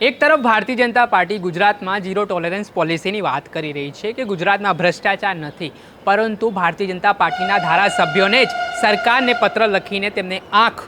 એક તરફ ભારતીય જનતા પાર્ટી ગુજરાતમાં ઝીરો ટોલરન્સ પોલિસીની વાત કરી રહી છે કે ગુજરાતમાં ભ્રષ્ટાચાર નથી, પરંતુ ભારતીય જનતા પાર્ટીના ધારાસભ્યોને જ સરકારને પત્ર લખીને તેમને આંખ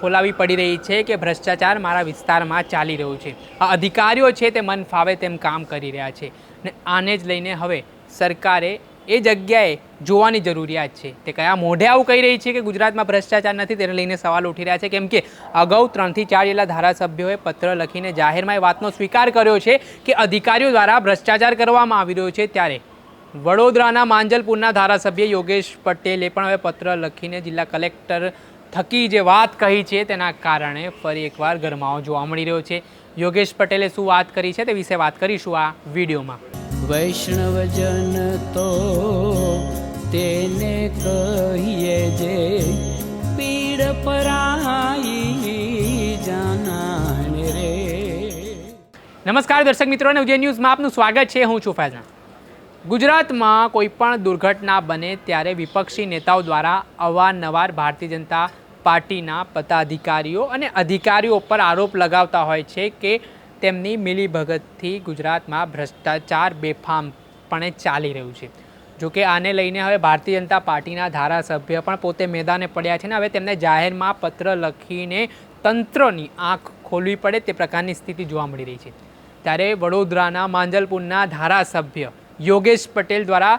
ખોલાવી પડી રહી છે કે ભ્રષ્ટાચાર મારા વિસ્તારમાં ચાલી રહ્યો છે. આ અધિકારીઓ છે તે મન ફાવે તેમ કામ કરી રહ્યા છે ને આને જ લઈને હવે સરકારે એ જગ્યાએ જોવાની જરૂરિયાત છે. તે કયા મોઢે આવું કહી રહી છે કે ગુજરાતમાં ભ્રષ્ટાચાર નથી તેને લઈને સવાલ ઉઠી રહ્યા છે? કેમ કે અગાઉ ત્રણથી ચાર જેટલા ધારાસભ્યોએ પત્ર લખીને જાહેરમાં એ વાતનો સ્વીકાર કર્યો છે કે અધિકારીઓ દ્વારા ભ્રષ્ટાચાર કરવામાં આવી રહ્યો છે ત્યારે. વડોદરાના માંજલપુરના ધારાસભ્ય યોગેશ પટેલે પણ હવે પત્ર લખીને જિલ્લા કલેક્ટર થકી જે વાત કહી છે તેના કારણે ફરી એકવાર ગરમાવો જોવા મળી રહ્યો છે. યોગેશ પટેલે શું વાત કરી છે તે વિશે વાત કરીશું આ વિડીયોમાં. વૈષ્ણવજન તો તેને કહીએ જે પીડ પરાઈ જાનાને રે. નમસ્કાર દર્શક મિત્રો અને ઉજય ન્યૂઝમાં આપનું સ્વાગત છે. હું છું ફૈઝાન ગુજરાતમાં કોઈ પણ દુર્ઘટના બને ત્યારે વિપક્ષી નેતાઓ દ્વારા અવારનવાર ભારતીય જનતા પાર્ટીના પદાધિકારીઓ અને અધિકારીઓ પર આરોપ લગાવતા હોય છે કે તેમની મિલીભગતથી ગુજરાતમાં ભ્રષ્ટાચાર બેફામપણે ચાલી રહ્યું છે. જોકે આને લઈને હવે ભારતીય જનતા પાર્ટીના ધારાસભ્ય પણ પોતે મેદાને પડ્યા છે ને હવે તેમને જાહેરમાં પત્ર લખીને તંત્રની આંખ ખોલવી પડે તે પ્રકારની સ્થિતિ જોવા મળી રહી છે. ત્યારે વડોદરાના માંજલપુરના ધારાસભ્ય યોગેશ પટેલ દ્વારા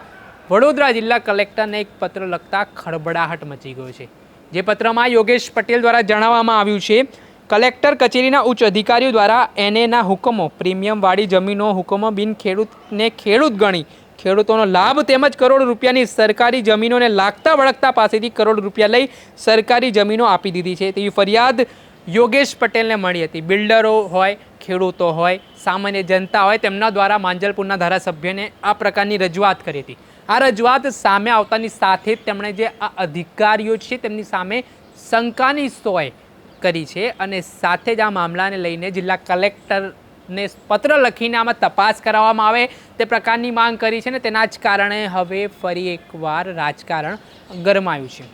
વડોદરા જિલ્લા કલેક્ટરને એક પત્ર લખતા ખળબડાહટ મચી ગયો છે. જે પત્રમાં યોગેશ પટેલ દ્વારા જણાવવામાં આવ્યું છે કલેક્ટર કચેરીના ઉચ્ચ અધિકારીઓ દ્વારા એનએના હુકમો, પ્રીમિયમવાળી જમીનો હુકમો બિન ખેડૂતને ખેડૂત ગણી. ખેડૂતોનો લાભ તેમજ કરોડ રૂપિયાની સરકારી જમીનોને લાગતા વળગતા પાસેથી કરોડ રૂપિયા લઈ સરકારી જમીનો આપી દીધી છે. તેવી ફરિયાદ યોગેશ પટેલને મળી હતી. બિલ્ડરો હોય, ખેડૂતો હોય, સામાન્ય જનતા હોય તેમના દ્વારા માંજલપુરના ધારાસભ્યને આ પ્રકારની રજૂઆત કરી હતી. આ રજૂઆત સામે આવતાની સાથે જ તેમણે જે આ અધિકારીઓ છે તેમની સામે શંકાની સોય કરી છે અને સાથે જ આ મામલાને લઈને જિલ્લા કલેક્ટરને પત્ર લખીને આમાં તપાસ કરાવવામાં આવે તે પ્રકારની માંગ કરી છે ને તેના જ કારણે હવે ફરી એકવાર રાજકારણ ગરમાયું છે.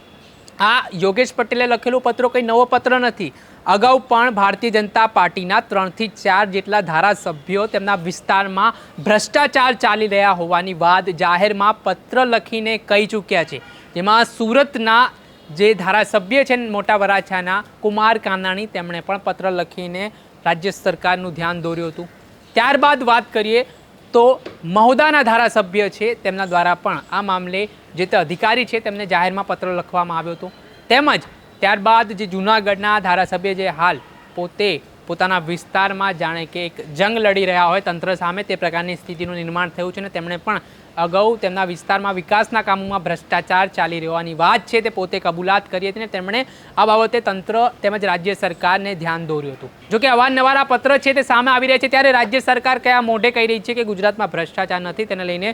આ યોગેશ પટેલે લખેલું પત્રો કંઈ નવો પત્ર નથી. અગાઉ પણ ભારતીય જનતા પાર્ટીના ત્રણથી ચાર જેટલા ધારાસભ્યો તેમના વિસ્તારમાં ભ્રષ્ટાચાર ચાલી રહ્યા હોવાની વાત જાહેરમાં પત્ર લખીને કહી ચૂક્યા છે. જેમાં સુરતના જે ધારાસભ્ય છે મોટા વરાછાના, કુમાર કાનાણી, તેમણે પણ પત્ર લખીને રાજ્ય સરકારનું ધ્યાન દોર્યું હતું. ત્યારબાદ વાત કરીએ તો મહુદાના ધારાસભ્ય છે, તેમના દ્વારા પણ આ મામલે જે તે અધિકારી છે, તેમને જાહેરમાં પત્ર લખવામાં આવ્યો હતો. તેમજ ત્યારબાદ જે જૂનાગઢના ધારાસભ્ય જે હાલ પોતે પોતાના વિસ્તારમાં જાણે કે એક જંગ લડી રહ્યા હોય તંત્ર સામે, તે પ્રકારની સ્થિતિનું નિર્માણ થયું છે અને તેમણે પણ અગાઉ તેમના વિસ્તારમાં વિકાસના કામોમાં ભ્રષ્ટાચાર ચાલી રહેવાની વાત છે તે પોતે કબૂલાત કરી હતી અને તેમણે આ બાબતે તંત્ર તેમજ રાજ્ય સરકારને ધ્યાન દોર્યું હતું. જોકે અવારનવાર આ પત્ર છે તે સામે આવી રહ્યા છે, ત્યારે રાજ્ય સરકાર કયા મોઢે કહી રહી છે કે ગુજરાતમાં ભ્રષ્ટાચાર નથી, તેને લઈને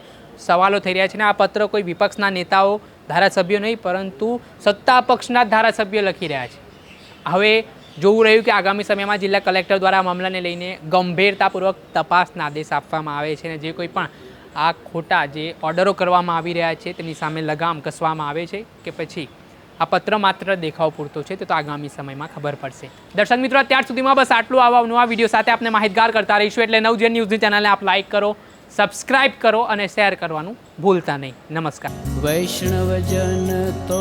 સવાલો થઈ રહ્યા છે અને આ પત્ર કોઈ વિપક્ષના નેતાઓ, ધારાસભ્યો નહીં, પરંતુ સત્તા પક્ષના જ ધારાસભ્યો લખી રહ્યા છે. હવે જોવું રહ્યું કે આગામી સમયમાં જિલ્લા કલેક્ટર દ્વારા મામલાને લઈને ગંભીરતાપૂર્વક તપાસના આદેશ આપવામાં આવે છે અને જે કોઈ પણ આ ખોટા જે ઓર્ડરો કરવામાં આવી રહ્યા છે તેની સામે લગામ કસવામાં આવે છે કે પછી આ પત્ર માત્ર દેખાવ પૂરતો છે તો આગામી સમયમાં ખબર પડશે. દર્શક મિત્રો, અત્યાર સુધીમાં બસ આટલું આવા નવા વીડિયો સાથે આપણે માહિતગાર કરતા રહીશું એટલે નવજન ન્યૂઝની ચેનલને આપ લાઇક કરો સબસ્ક્રાઇબ કરો અને શેર કરવાનું ભૂલતા નહીં. નમસ્કાર. વૈષ્ણવજન તો